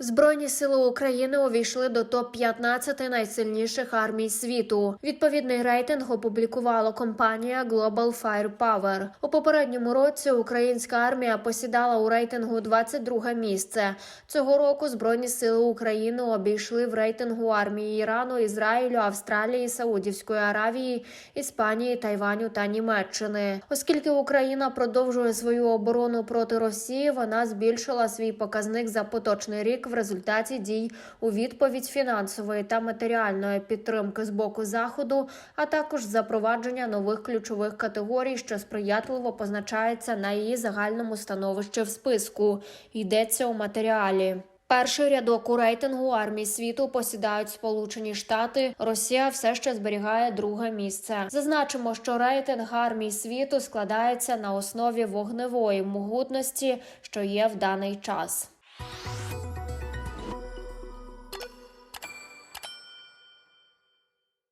Збройні сили України увійшли до топ 15 найсильніших армій світу. Відповідний рейтинг опублікувала компанія Global Firepower. У попередньому році українська армія посідала у рейтингу 22 місце. Цього року Збройні сили України обійшли в рейтингу армії Ірану, Ізраїлю, Австралії, Саудівської Аравії, Іспанії, Тайваню та Німеччини. Оскільки Україна продовжує свою оборону проти Росії, вона збільшила свій показник за поточний рік в результаті дій у відповідь фінансової та матеріальної підтримки з боку заходу, а також запровадження нових ключових категорій, що сприятливо позначається на її загальному становищі в списку. Йдеться у матеріалі. Перший рядок у рейтингу армій світу посідають Сполучені Штати. Росія все ще зберігає друге місце. Зазначимо, що рейтинг армій світу складається на основі вогневої могутності, що є в даний час.